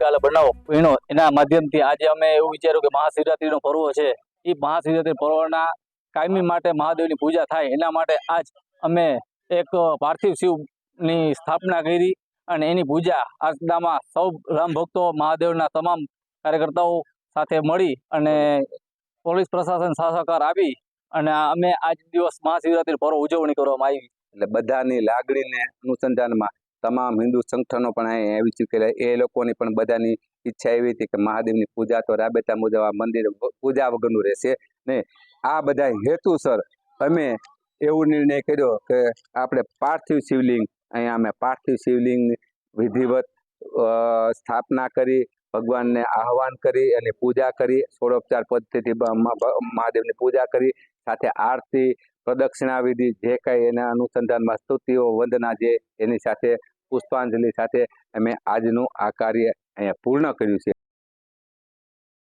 કાલે બનાવો પીણો એના માધ્યમથી આજે અમે એવું વિચાર્યું કે મહાશિવરાત્રીનો પર્વ છે. એ મહાશિવરાત્રી પર્વના કાયમી માટે મહાદેવની પૂજા થાય. એના માટે આજ અમે એક પાર્થિવ શિવની સ્થાપના કરી અને એની પૂજા આજનામાં સૌ રામ ભક્તો મહાદેવના તમામ કાર્યકર્તાઓ સાથે મળી અને પોલીસ પ્રશાસન સહકાર આપી અને અમે આજ દિવસ મહાશિવરાત્રી પર્વ ઉજવણી કરવામાં આવી. એટલે બધાની લાગણીને અનુસંધાનમાં તમામ હિન્દુ સંગઠનો પણ અહીં આવી ચૂકેલા એ લોકોની પણ બધાની ઈચ્છા એવી હતી કે મહાદેવની પૂજા તો રાબેતા મુજબ આ મંદિર પૂજા વગરનું રહેશે ને આ બધા હેતુસર અમે એવો નિર્ણય કર્યો કે આપણે પાર્થિવ શિવલિંગ, અહીંયા અમે પાર્થિવ શિવલિંગની વિધિવત સ્થાપના કરી, ભગવાનને આહવાન કરી અને પૂજા કરી સોળોપચાર પદ્ધતિથી મહાદેવની પૂજા કરી, સાથે આરતી પ્રદક્ષિણા વિધિ જે કાંઈ એના અનુસંધાનમાં સ્તુતિઓ, વંદના જે એની સાથે પુષ્પાંજલિ સાથે અમે આજનું આ કાર્ય અહીંયા પૂર્ણ કર્યું છે.